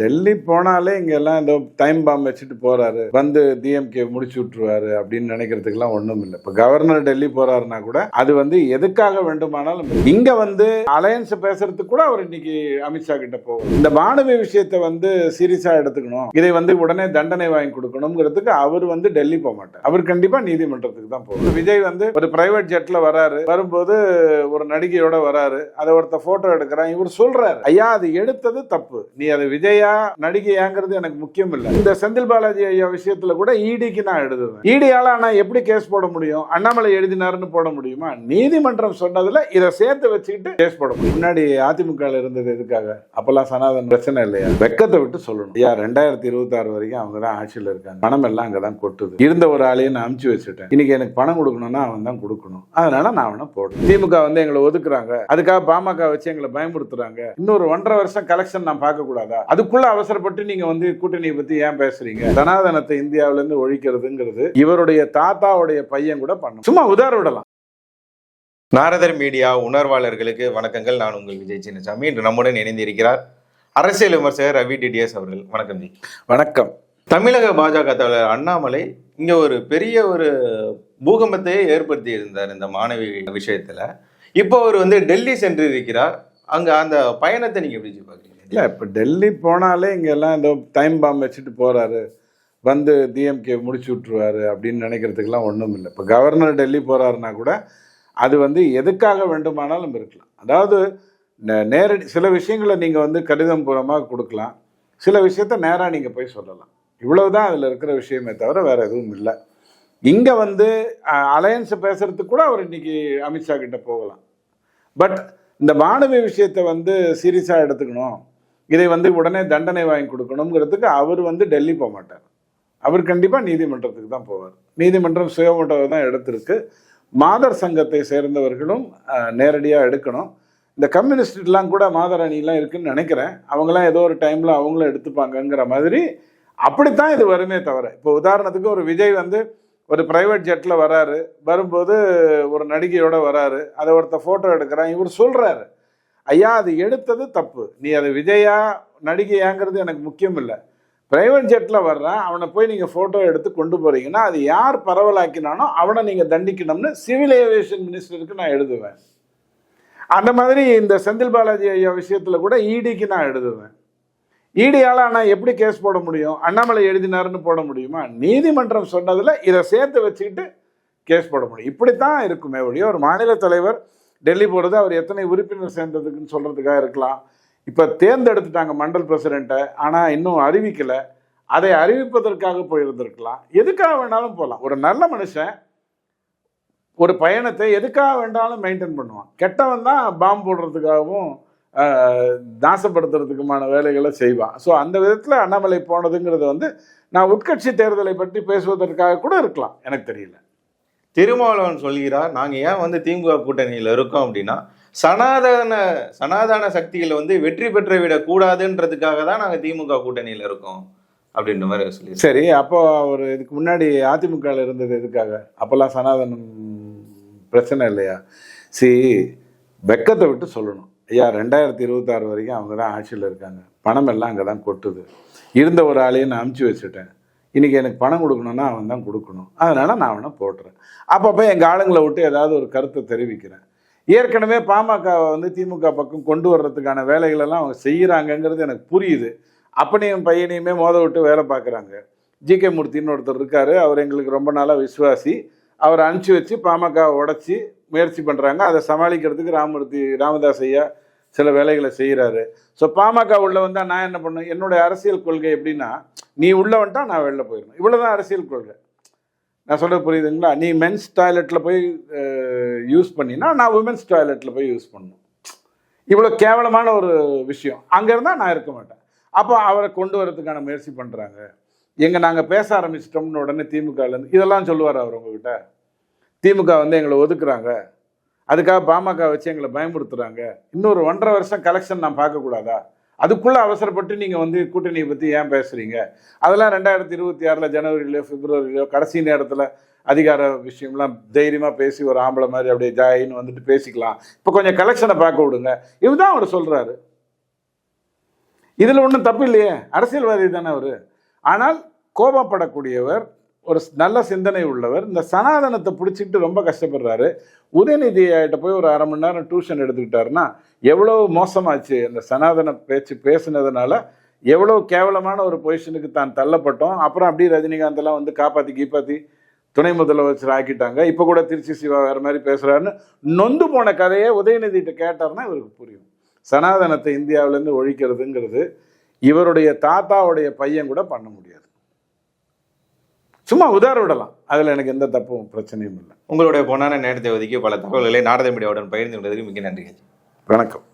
டெல்லி போனாலே இங்கெல்லாம் இந்த டைம் பாம் வச்சுட்டு போறாரு. வந்து டிஎம்கே முடிச்சு விட்டுருவாரு அப்படின்னு நினைக்கிறதுக்கெல்லாம் ஒண்ணும் இல்லை. இப்போ கவர்னர் டெல்லி போறாருன்னா கூட அது வந்து எதுக்காக வேண்டுமானாலும் இங்க வந்து அலையன்ஸ் பேசுறதுக்கு கூட அவர் இன்னைக்கு அமித்ஷா கிட்ட போகும். இந்த மாணவி விஷயத்தை வந்து சீரியஸா எடுத்துக்கணும். இதை வந்து உடனே தண்டனை வாங்கி கொடுக்கணுங்கிறதுக்கு அவர் வந்து டெல்லி போக மாட்டார். அவர் கண்டிப்பா நீதிமன்றத்துக்கு தான் போகும் விஜய் வந்து ஒரு பிரைவேட் ஜெட்ல வராரு. வரும்போது ஒரு நடிகையோட வராரு. அதை ஒருத்த போட்டோ எடுக்கிறான். இவர் சொல்றாரு ஐயா அது எடுத்தது தப்பு. நீ அதை விஜயா நடிகையாங்கிறது எனக்கு முக்கியம் இல்லை இந்த செந்தில் பாலாஜி ஐயா விஷயத்துல கூட இடிக்கு நான் எழுதுவேன். இடியால ஆனா எப்படி கேஸ் போட முடியும்? அண்ணாமலை எழுதினாருன்னு போட முடியுமா? நீதிமன்றம் சொன்னதுல இதை சேர்த்து வச்சுக்கிட்டு கேஸ் போட முடியும். முன்னாடி அதிமுக இருந்தது எதுக்காக? அப்பெல்லாம் சனாதன் பிரச்சனை இல்லையா? வெக்கத்தை விட்டு சொல்லணும். ஐயா ரெண்டாயிரத்தி இருபத்தி ஆறு வரைக்கும் அவங்க தான் ஆட்சியில் இருக்காங்க. பணம் எல்லாம் அங்கதான் கொட்டுது. இருந்த ஒரு ஆளையும் நான் அமுச்சு வச்சுட்டேன். இன்னைக்கு எனக்கு பணம் கொடுக்கணும்னா அவன் தான் கொடுக்கணும். அதனால நான் அவனை போடுறேன் திமுக வந்து எங்களை ஒதுக்குறாங்க. அதுக்காக பாமக வச்சு எங்களை பயமுறுத்துறாங்க. இன்னொரு ஒன்றரை வருஷம் கலெக்ஷன் நான் பார்க்க கூடாதா அதுக்குள்ள அவசரப்பட்டு நீங்க வந்து கூட்டணியை பத்தி ஏன் பேசுறீங்க? சனாதனத்தை இந்தியாவில இருந்து ஒழிக்கிறதுங்கிறது இவருடைய தாத்தாவுடைய பையன் கூட பண்ணும் சும்மா உதார விடலாம். நாரதர் மீடியா உணர்வாளர்களுக்கு வணக்கங்கள். நான் உங்கள் விஜய் சின்னசாமி. இன்று நம்முடன் இணைந்திருக்கிறார் அரசியல் விமர்சகர் ரவி டிடிஎஸ் அவர்கள். வணக்கம் ஜி. வணக்கம். தமிழக பாஜக தலைவர் அண்ணாமலை இங்க ஒரு பெரிய ஒரு பூகம்பத்தையே ஏற்படுத்தி இருந்தார் இந்த மாணவி விஷயத்துல. இப்போ அவர் வந்து டெல்லி சென்று இருக்கிறார் அங்கே அந்த பயணத்தை நீங்கள் எப்படி பார்க்குறீங்க இல்லை இப்போ டெல்லி போனாலே இங்கெல்லாம் எல்லாம் இந்த டைம் பாம் வச்சுட்டு போகிறாரு வந்து டிஎம்கே முடிச்சு விட்ருவாரு அப்படின்னு நினைக்கிறதுக்கெல்லாம் ஒன்றும் இல்லை. இப்போ கவர்னர் டெல்லி போகிறாருன்னா கூட அது வந்து எதுக்காக வேண்டுமானாலும் இருக்கலாம். அதாவது நே- நேரடி சில விஷயங்களை நீங்கள் வந்து கடிதம் பூர்வமாக கொடுக்கலாம். சில விஷயத்த நேராக நீங்கள் போய் சொல்லலாம். இவ்வளவு தான் அதில் இருக்கிற விஷயமே தவிர வேறு எதுவும் இல்லை. இங்கே வந்து அலையன்ஸை பேசுகிறதுக்கு கூட அவர் இன்னைக்கு அமித்ஷா கிட்ட போகலாம். பட் இந்த மாணவி விஷயத்தை வந்து சீரியஸாக எடுத்துக்கணும். இதை வந்து உடனே தண்டனை வாங்கி கொடுக்கணுங்கிறதுக்கு அவர் வந்து டெல்லி போக மாட்டார். அவர் கண்டிப்பாக நீதிமன்றத்துக்கு தான் போவார். நீதிமன்றம் சுயமோட்டோவை தான் எடுத்திருக்கு. மாதர் சங்கத்தை சேர்ந்தவர்களும் நேரடியாக எடுக்கணும். இந்த கம்யூனிஸ்ட்லாம் கூட மாதர் அணிலாம் இருக்குன்னு நினைக்கிறேன். அவங்களாம் ஏதோ ஒரு டைமில் அவங்களும் எடுத்துப்பாங்கங்கிற மாதிரி. அப்படித்தான் இது வருமே தவிர இப்போ உதாரணத்துக்கு ஒரு விஜய் வந்து ஒரு பிரைவேட் ஜெட்டில் வராரு. வரும்போது ஒரு நடிகையோட வராரு. அதை ஒருத்த ஃபோட்டோ எடுக்கிறான். இவர் சொல்கிறாரு ஐயா அது எடுத்தது தப்பு. நீ அது விஜயா நடிகையாங்கிறது எனக்கு முக்கியம் இல்லை. பிரைவேட் ஜெட்டில் வர்றான். அவனை போய் நீங்கள் ஃபோட்டோ எடுத்து கொண்டு போகிறீங்கன்னா அது யார் பரவலாக்கினானோ அவனை நீங்கள் தண்டிக்கணும்னு சிவில் ஏவியேஷன் மினிஸ்டருக்கு நான் எழுதுவேன். அந்த மாதிரி இந்த செந்தில் பாலாஜி ஐயா விஷயத்தில் கூட இடிக்கு நான் எழுதுவேன். இடியால் ஆனால் எப்படி கேஸ் போட முடியும்? அண்ணாமலை எழுதினாருன்னு போட முடியுமா? நீதிமன்றம் சொன்னதில் இதை சேர்த்து வச்சுக்கிட்டு கேஸ் போட முடியும். இப்படித்தான் இருக்குமே ஒழிய ஒரு மாநில தலைவர் டெல்லி போகிறது அவர் எத்தனை உறுப்பினர் சேர்ந்ததுக்குன்னு சொல்கிறதுக்காக இருக்கலாம். இப்போ தேர்ந்தெடுத்துட்டாங்க மண்டல் பிரசிடெண்ட்டை ஆனால் இன்னும் அறிவிக்கலை. அதை அறிவிப்பதற்காக போயிருந்திருக்கலாம். எதுக்காக வேணாலும் போகலாம் ஒரு நல்ல மனுஷன் ஒரு பயணத்தை எதுக்காக வேண்டாலும் மெயின்டைன் பண்ணுவான். கெட்டவன் தான் பாம்பு போடுறதுக்காகவும் நாசப்படுத்துறதுக்குமான வேலைகளை செய்வான். ஸோ அந்த விதத்தில் அண்ணாமலை போனதுங்கிறது வந்து நான் உட்கட்சி தேர்தலை பற்றி பேசுவதற்காக கூட இருக்கலாம். எனக்கு தெரியல. திருமாவளவன் சொல்கிறார் நாங்க ஏன் வந்து திமுக கூட்டணியில இருக்கோம் அப்படின்னா சனாதன சனாதன சக்திகளை வந்து வெற்றி பெற்ற விட கூடாதுன்றதுக்காக தான் நாங்க திமுக கூட்டணியில இருக்கோம். அப்படின்ற மாதிரி சொல்லி சரி அப்போ அவர் இதுக்கு முன்னாடி அதிமுகவில் இருந்தது எதுக்காக? அப்போல்லாம் சனாதனம் பிரச்சனை இல்லையா? சி வெக்கத்தை விட்டு சொல்லணும். ஐயா ரெண்டாயிரத்தி இருபத்தாறு வரைக்கும் அவங்க தான் ஆட்சியில் இருக்காங்க. பணம் எல்லாம் அங்கே தான் கொட்டுது. இருந்த ஒரு ஆளையும் நான் அமுச்சு வச்சுட்டேன். இன்றைக்கி எனக்கு பணம் கொடுக்கணும்னா அவன் தான் கொடுக்கணும். அதனால் நான் அவனை போட்டுறேன். அப்பப்போ எங்கள் ஆளுங்களை விட்டு ஏதாவது ஒரு கருத்தை தெரிவிக்கிறேன். ஏற்கனவே பாமகவை வந்து திமுக பக்கம் கொண்டு வர்றதுக்கான வேலைகளெல்லாம் அவங்க செய்கிறாங்கங்கிறது எனக்கு புரியுது. அப்பனையும் பையனையுமே மோத விட்டு வேலை பார்க்குறாங்க. ஜிகே மூர்த்தின்னு ஒருத்தர் இருக்கார். அவர் எங்களுக்கு ரொம்ப நாளாக விசுவாசி. அவரை அனுப்பிச்சி வச்சு பாமகவை உடச்சி முயற்சி பண்ணுறாங்க அதை சமாளிக்கிறதுக்கு ராமூர்த்தி ராமதாஸ் ஐயா சில வேலைகளை செய்கிறாரு ஸோ பாமக உள்ள வந்தால் நான் என்ன பண்ணேன் என்னுடைய அரசியல் கொள்கை எப்படின்னா நீ உள்ள வந்துட்டா நான் வெளில போயிடணும். இவ்வளோதான் அரசியல் கொள்கை. நான் சொல்கிறது புரியுதுங்களா? நீ மென்ஸ் டாய்லெட்டில் போய் யூஸ் பண்ணினா நான் உமன்ஸ் டாய்லெட்டில் போய் யூஸ் பண்ணணும். இவ்வளோ கேவலமான ஒரு விஷயம். அங்கே இருந்தால் நான் இருக்க மாட்டேன். அப்போ அவரை கொண்டு வரதுக்கான முயற்சி பண்ணுறாங்க எங்கே நாங்கள் பேச ஆரம்பிச்சிட்டோம்னு உடனே திமுகலேருந்து இதெல்லாம் சொல்லுவார் அவர் உங்ககிட்ட. திமுக வந்து எங்களை ஒதுக்குறாங்க. அதுக்காக பாமக வச்சு எங்களை பயமுறுத்துறாங்க. இன்னொரு ஒன்றரை வருஷம் கலெக்ஷன் நான் பார்க்கக்கூடாதா? அதுக்குள்ளே அவசரப்பட்டு நீங்கள் வந்து கூட்டணியை பற்றி ஏன் பேசுகிறீங்க அதெல்லாம் ரெண்டாயிரத்தி இருபத்தி ஆறில் ஜனவரியிலோ பிப்ரவரியிலோ கடைசி நேரத்தில் அதிகார விஷயம்லாம் தைரியமாக பேசி ஒரு ஆம்பளை மாதிரி அப்படியே ஜாயின்னு வந்துட்டு பேசிக்கலாம். இப்போ கொஞ்சம் கலெக்ஷனை பார்க்க விடுங்க. இதுதான் அவர் சொல்கிறாரு இதில் ஒன்றும் தப்பு இல்லையே. அரசியல்வாதி தானே அவர். ஆனால் கோபப்படக்கூடியவர் ஒரு நல்ல சிந்தனை உள்ளவர். இந்த சனாதனத்தை பிடிச்சிக்கிட்டு ரொம்ப கஷ்டப்படுறாரு. உதயநிதி ஆகிட்ட போய் ஒரு அரை மணி நேரம் டியூஷன் எடுத்துக்கிட்டாருன்னா எவ்வளோ மோசமாச்சு. அந்த சனாதன பேச்சு பேசுனதுனால எவ்வளோ கேவலமான ஒரு பொசிஷனுக்கு தான் தள்ளப்பட்டோம். அப்புறம் அப்படியே ரஜினிகாந்தெல்லாம் வந்து காப்பாற்றி கீப்பாத்தி துணை முதலமைச்சர் ஆக்கிட்டாங்க. இப்போ கூட திருச்சி சிவா வேறு மாதிரி பேசுகிறாருன்னு நொந்து போன கதையை உதயநிதிட்ட கேட்டார்னா இவருக்கு புரியும். சனாதனத்தை இந்தியாவிலேருந்து ஒழிக்கிறதுங்கிறது இவருடைய தாத்தாவுடைய பையன் கூட பண்ண முடியாது. சும்மா உதார விடலாம். அதில் எனக்கு எந்த தப்பும் பிரச்சனையும் இல்லை. உங்களுடைய பொன்னான நேரத்தை ஒதுக்கி பல தகவல்களை நாரத மீடியாவுடன் பகிர்ந்து கொண்டதுக்கு மிக்க நன்றி வணக்கம்.